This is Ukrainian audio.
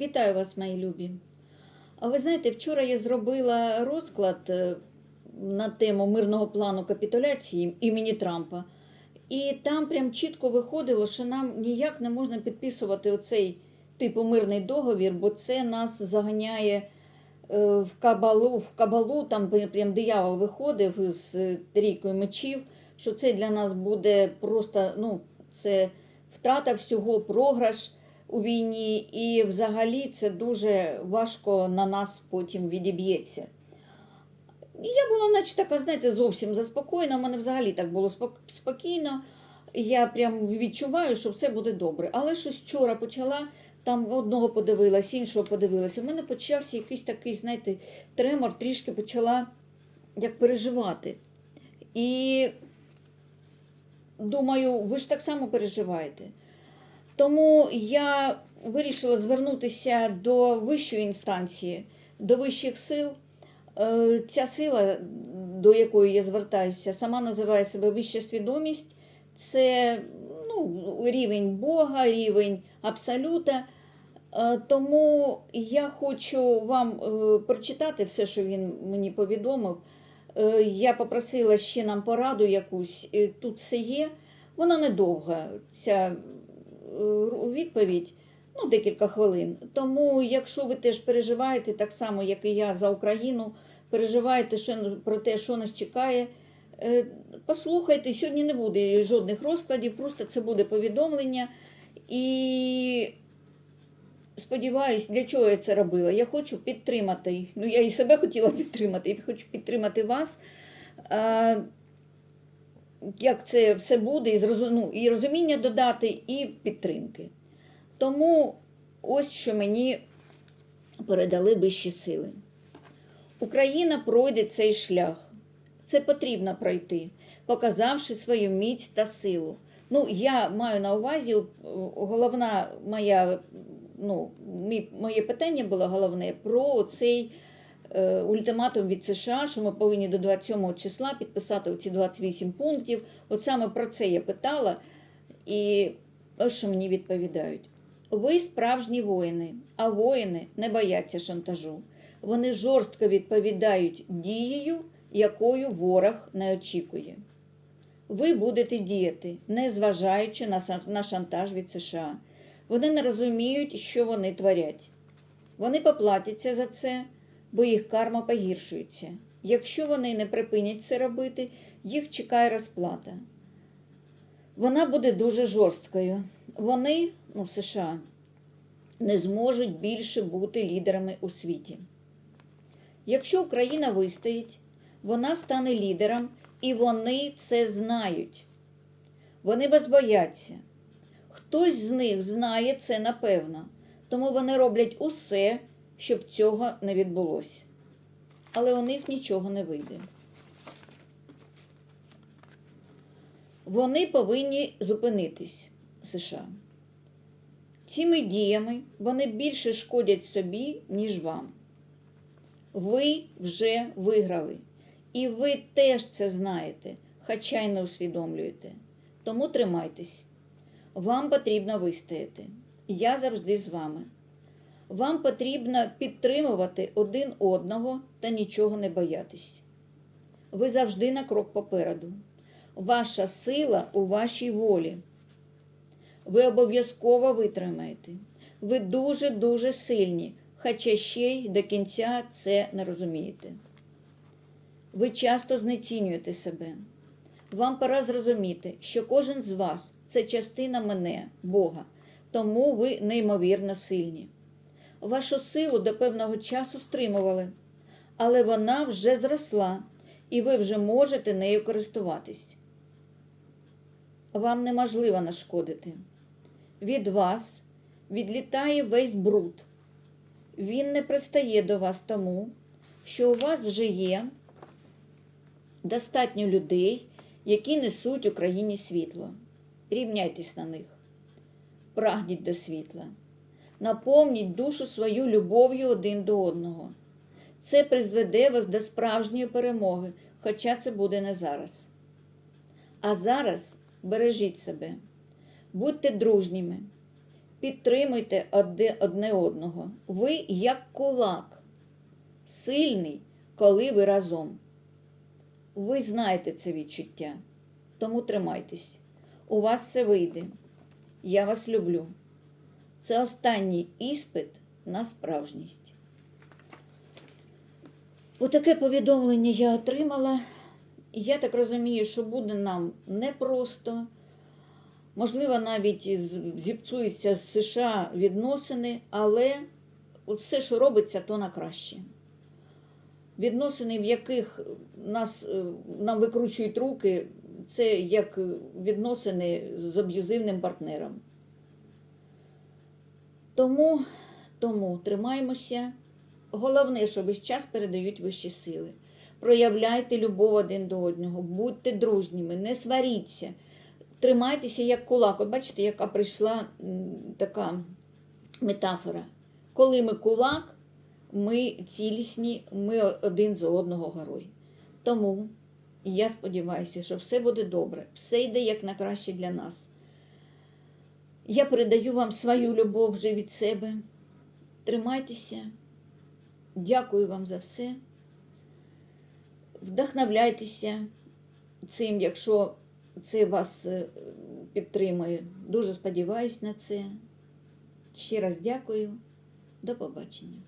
Вітаю вас, мої любі. А ви знаєте, вчора я зробила розклад е, на тему мирного плану капітуляції імені Трампа. І там прям чітко виходило, що нам ніяк не можна підписувати оцей типу мирний договір, бо це нас заганяє е, в кабалу, в кабалу там прям диявол виходив з трійкою мечів, що це для нас буде просто ну, це втрата всього, програш у війні, і взагалі це дуже важко на нас потім відіб'ється. І я була, наче така, знаєте, зовсім заспокоєна. У мене взагалі так було спок- спокійно. Я прям відчуваю, що все буде добре. Але щось вчора почала, там одного подивилась, іншого подивилась. У мене почався якийсь такий, знаєте, тремор, трішки почала як переживати. І думаю, ви ж так само переживаєте. Тому я вирішила звернутися до вищої інстанції, до вищих сил. Е, Ця сила, до якої я звертаюся, сама називає себе вища свідомість. Це ну, рівень Бога, рівень Абсолюта. Е, Тому я хочу вам е, прочитати все, що він мені повідомив. Я попросила ще нам пораду якусь. Тут все є. Вона недовга, ця е, відповідь, ну, декілька хвилин. Тому, якщо ви теж переживаєте, так само, як і я за Україну, переживаєте про те, що нас чекає. е, Послухайте, сьогодні не буде жодних розкладів, просто це буде повідомлення. І сподіваюсь, для чого я це робила? Я хочу підтримати. Ну, я і себе хотіла підтримати, і хочу підтримати вас. Як це все буде, і, ну, і розуміння додати, і підтримки. Тому ось що мені передали вищі сили. Україна пройде цей шлях. Це потрібно пройти, показавши свою міць та силу. Ну, я маю на увазі, головна моя, ну, моє питання було головне про цей ультиматум від США, що ми повинні до 27 числа підписати ці 28 пунктів. От саме про це я питала, і ось що мені відповідають. Ви справжні воїни, а воїни не бояться шантажу. Вони жорстко відповідають дією, якою ворог не очікує. Ви будете діяти, не зважаючи на шантаж від США. Вони не розуміють, що вони творять. Вони поплатяться за це, бо їх карма погіршується. Якщо вони не припинять це робити, їх чекає розплата. Вона буде дуже жорсткою. Вони, ну, США, не зможуть більше бути лідерами у світі. Якщо Україна вистоїть, вона стане лідером, і вони це знають. Вони вас бояться. Хтось з них знає це напевно, тому вони роблять усе, щоб цього не відбулося. Але у них нічого не вийде. Вони повинні зупинитись, США. Цими діями вони більше шкодять собі, ніж вам. Ви вже виграли. І ви теж це знаєте, хоча й не усвідомлюєте. Тому тримайтесь. Вам потрібно вистояти. Я завжди з вами. Вам потрібно підтримувати один одного та нічого не боятись. Ви завжди на крок попереду. Ваша сила у вашій волі. Ви обов'язково витримаєте. Ви дуже-дуже сильні, хоча ще й до кінця це не розумієте. Ви часто знецінюєте себе. Вам пора зрозуміти, що кожен з вас це частина мене, Бога, тому ви неймовірно сильні. Вашу силу до певного часу стримували, але вона вже зросла, і ви вже можете нею користуватись. Вам неможливо нашкодити. Від вас відлітає весь бруд. Він не пристає до вас тому, що у вас вже є достатньо людей, які несуть Україні світло. Рівняйтесь на них, прагніть до світла, наповніть душу свою любов'ю один до одного. Це призведе вас до справжньої перемоги, хоча це буде не зараз. А зараз бережіть себе, будьте дружніми, підтримуйте одне, одного. Ви як кулак, сильний, коли ви разом. Ви знаєте це відчуття, тому тримайтесь. У вас все вийде. Я вас люблю. Це останній іспит на справжність. Отаке повідомлення я отримала. І я так розумію, що буде нам непросто. Можливо, навіть зіпсуються з США відносини, але все, що робиться, то на краще. Відносини, в яких нас, е, нам викручують руки, це як відносини з аб'юзивним партнером. Тому, тому тримаємося. Головне, що весь час передають вищі сили. Проявляйте любов один до одного, будьте дружніми, не сваріться, тримайтеся як кулак. От бачите, яка прийшла така метафора. Коли ми кулак, ми цілісні, ми один за одного герой. Тому я сподіваюся, що все буде добре, все йде як на краще для нас. Я передаю вам свою любов вже від себе. Тримайтеся. Дякую вам за все. Вдохновляйтеся цим, якщо це вас е, підтримує. Дуже сподіваюся на це. Ще раз дякую. До побачення.